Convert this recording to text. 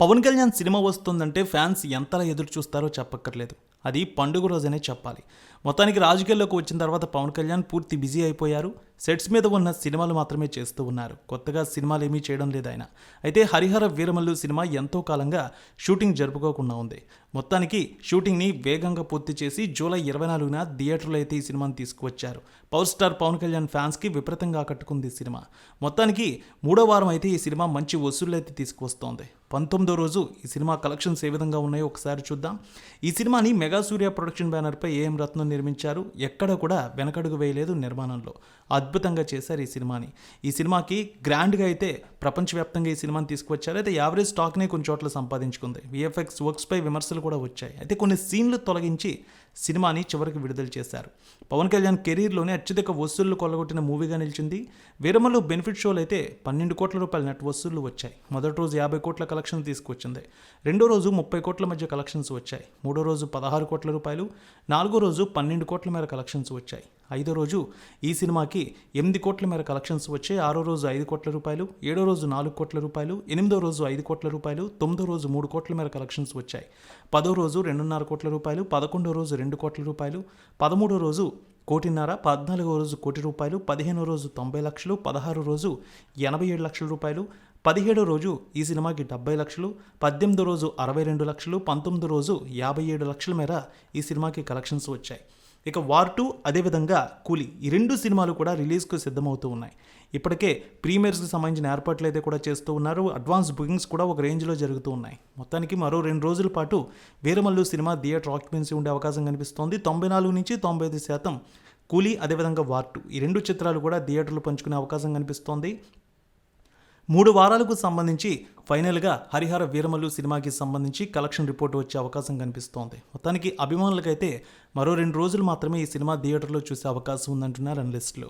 Pawan Kalyan cinema వస్తుందంటే fans ఎంతలా ఎదురు చూస్తారో చెప్పక్కర్లేదు. అది పండుగ రోజనే చెప్పాలి. మొత్తానికి రాజకీయాల్లోకి వచ్చిన తర్వాత పవన్ కళ్యాణ్ పూర్తి బిజీ అయిపోయారు. సెట్స్ మీద ఉన్న సినిమాలు మాత్రమే చేస్తూ ఉన్నారు. కొత్తగా సినిమాలు ఏమీ చేయడం లేదు ఆయన అయితే హరిహర వీరమల్లు సినిమా ఎంతో కాలంగా షూటింగ్ జరుపుకోకుండా ఉంది. మొత్తానికి షూటింగ్ని వేగంగా పూర్తి చేసి జూలై ఇరవై నాలుగున థియేటర్లో అయితే ఈ సినిమాని తీసుకువచ్చారు. పవర్ స్టార్ పవన్ కళ్యాణ్ ఫ్యాన్స్కి విపరీతంగా ఆకట్టుకుంది ఈ సినిమా. మొత్తానికి మూడో వారం అయితే ఈ సినిమా మంచి వసూళ్ళు అయితే తీసుకువస్తోంది. పంతొమ్మిదో రోజు ఈ సినిమా కలెక్షన్స్ ఏ విధంగా ఉన్నాయో ఒకసారి చూద్దాం. ఈ సినిమాని మెగా సూర్య ప్రొడక్షన్ బ్యానర్పై ఏఎం రత్నం నిర్మించారు. ఎక్కడ కూడా వెనకడుగు వేయలేదు నిర్మాణంలో. అద్భుతంగా చేశారు ఈ సినిమాని. ఈ సినిమాకి గ్రాండ్గా అయితే ప్రపంచవ్యాప్తంగా ఈ సినిమాని తీసుకువచ్చారు. అయితే యావరేజ్ స్టాక్నే కొన్ని చోట్ల సంపాదించుకుంది. విఎఫ్ఎక్స్ వర్క్స్పై విమర్శలు కూడా వచ్చాయి. అయితే కొన్ని సీన్లు తొలగించి సినిమాని చివరికి విడుదల చేశారు. పవన్ కళ్యాణ్ కెరీర్లోనే అత్యధిక వసూళ్ళు కొల్లగొట్టిన మూవీగా నిలిచింది. వీరమలు బెనిఫిట్ షోలు అయితే పన్నెండు కోట్ల రూపాయల నెట్ వసూళ్ళు వచ్చాయి. మొదటి రోజు యాభై కోట్ల కలెక్షన్ తీసుకొచ్చింది రెండో రోజు ముప్పై కోట్ల మధ్య కలెక్షన్స్ వచ్చాయి. మూడో రోజు పదహారు కోట్ల రూపాయలు నాలుగో రోజు పన్నెండు కోట్ల మేర కలెక్షన్స్ వచ్చాయి. ఐదో రోజు ఈ సినిమాకి ఎనిమిది కోట్ల మేర కలెక్షన్స్ వచ్చాయి. ఆరో రోజు ఐదు కోట్ల రూపాయలు ఏడో రోజు నాలుగు కోట్ల రూపాయలు ఎనిమిదో రోజు ఐదు కోట్ల రూపాయలు తొమ్మిదో రోజు మూడు కోట్ల మేర కలెక్షన్స్ వచ్చాయి. పదో రోజు రెండున్నర కోట్ల రూపాయలు పదకొండో రోజు రెండు రెండు కోట్ల రూపాయలు పదమూడో రోజు కోటిన్నర పద్నాలుగో రోజు కోటి రూపాయలు పదిహేనో రోజు తొంభై లక్షలు పదహారు రోజు ఎనభై ఏడు లక్షల రూపాయలు పదిహేడో రోజు ఈ సినిమాకి డెబ్బై లక్షలు పద్దెనిమిదో రోజు అరవై రెండు లక్షలు పంతొమ్మిదో రోజు యాభై ఏడు లక్షల మేర ఈ సినిమాకి కలెక్షన్స్ వచ్చాయి. ఇక వార్ టూ అదేవిధంగా కూలీ. ఈ రెండు సినిమాలు కూడా రిలీజ్కు సిద్ధమవుతూ ఉన్నాయి. ఇప్పటికే ప్రీమియర్స్కి సంబంధించిన ఏర్పాట్లు అయితే కూడా చేస్తూ ఉన్నారు. అడ్వాన్స్ బుకింగ్స్ కూడా ఒక రేంజ్లో జరుగుతూ ఉన్నాయి. మొత్తానికి మరో రెండు రోజుల పాటు వీరమల్లు సినిమా థియేటర్ ఆక్యుపెన్సీ ఉండే అవకాశం కనిపిస్తోంది. తొంభై నాలుగు నుంచి తొంభై ఐదు శాతం కూలీ అదేవిధంగా వార్ టూ. ఈ రెండు చిత్రాలు కూడా థియేటర్లు పంచుకునే అవకాశం కనిపిస్తోంది. మూడు వారాలకు సంబంధించి ఫైనల్గా హరిహర వీరమల్లు సినిమాకి సంబంధించి కలెక్షన్ రిపోర్ట్ వచ్చే అవకాశం కనిపిస్తోంది. మొత్తానికి అభిమానులకైతే మరో రెండు రోజులు మాత్రమే ఈ సినిమా థియేటర్లో చూసే అవకాశం ఉందంటున్నారు అనలిస్టులు.